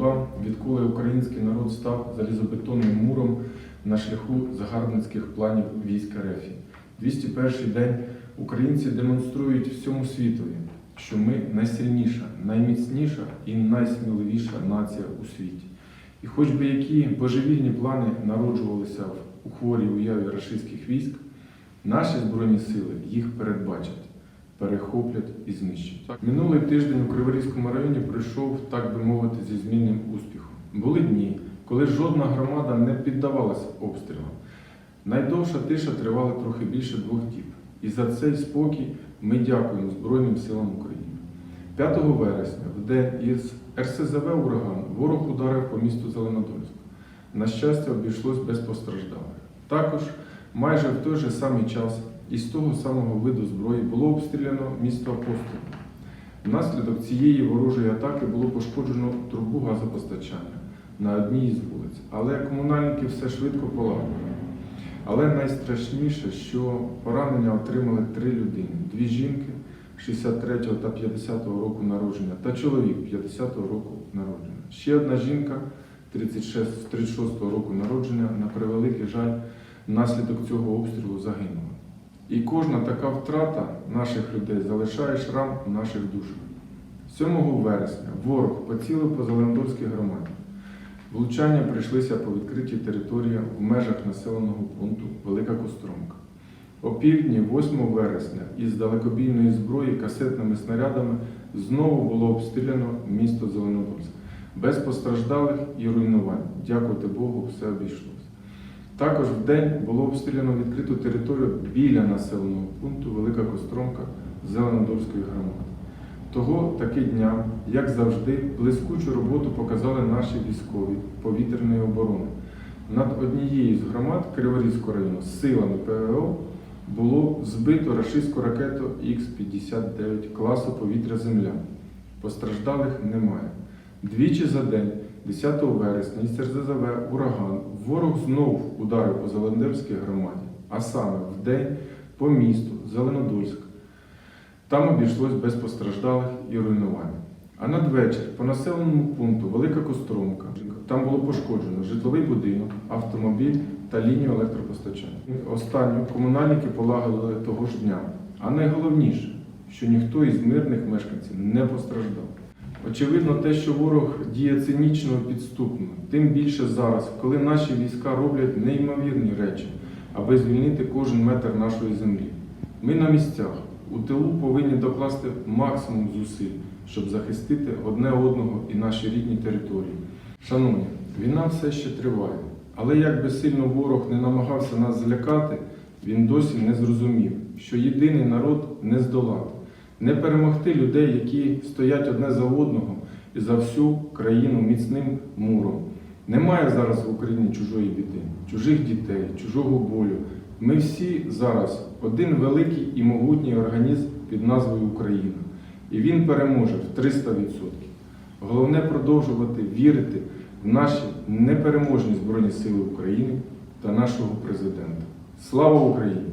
доба, відколи український народ став залізобетонним муром на шляху загарбницьких планів військ РФ. 201 день українці демонструють всьому світові, що ми найсильніша, найміцніша і найсміливіша нація у світі. І хоч би які божевільні плани народжувалися в- у хворій уяві рашистських військ, наші збройні сили їх передбачать, перехоплять і знищать. Минулий тиждень у Криворізькому районі пройшов, так би мовити, зі змінним успіхом. Були дні, коли жодна громада не піддавалася обстрілам. Найдовша тиша тривала трохи більше двох діб. І за цей спокій ми дякуємо Збройним силам України. 5 вересня, в день із РСЗВ ураган, ворог ударив по місту Зеленодольську. На щастя, обійшлось без постраждалих. Також майже в той же самий час із того самого виду зброї було обстріляно місто Апостол. Внаслідок цієї ворожої атаки було пошкоджено трубу газопостачання на одній із вулиць, але комунальники все швидко полагодили. Але найстрашніше, що поранення отримали три людини: дві жінки 63 та 50 року народження та чоловік 50-го року народження. Ще одна жінка 36, 36 року народження, на превеликий жаль, внаслідок цього обстрілу загинула. І кожна така втрата наших людей залишає шрам в наших душах. 7 вересня ворог поцілив по Зеленодольській громаді. Влучання прийшлися по відкритій території в межах населеного пункту Велика Костромка. О півдні 8 вересня із далекобійної зброї касетними снарядами знову було обстріляно місто Зеленодольськ. Без постраждалих і руйнувань. Дякувати Богу, все обійшлося. Також в день було обстріляно відкриту територію біля населеного пункту Велика Костромка Зеленодольської громади. Того таки дня, як завжди, блискучу роботу показали наші військові повітряної оборони. Над однією з громад Криворізького району силами ПВО було збито рашистську ракету Х-59 класу повітря-Земля. Постраждалих немає. Двічі за день, 10 вересня, із РЗЗВ ураган, ворог знов ударив по Зелендерській громаді, а саме в день по місту Зеленодольськ. Там обійшлось без постраждалих і руйнувань. А надвечір по населеному пункту Велика Костромка там було пошкоджено житловий будинок, автомобіль та лінію електропостачання. Останню комунальники полагодили того ж дня. А найголовніше, що ніхто із мирних мешканців не постраждав. Очевидно, те, що ворог діє цинічно і підступно, тим більше зараз, коли наші війська роблять неймовірні речі, аби звільнити кожен метр нашої землі. Ми на місцях у тилу повинні докласти максимум зусиль, щоб захистити одне одного і наші рідні території. Шановні, війна все ще триває, але як би сильно ворог не намагався нас злякати, він досі не зрозумів, що єдиний народ не здолати, не перемогти людей, які стоять одне за одного і за всю країну міцним муром. Немає зараз в Україні чужої біди, чужих дітей, чужого болю. Ми всі зараз один великий і могутній організм під назвою Україна. І він переможе в 300%. Головне продовжувати вірити в наші непереможні Збройні Сили України та нашого президента. Слава Україні!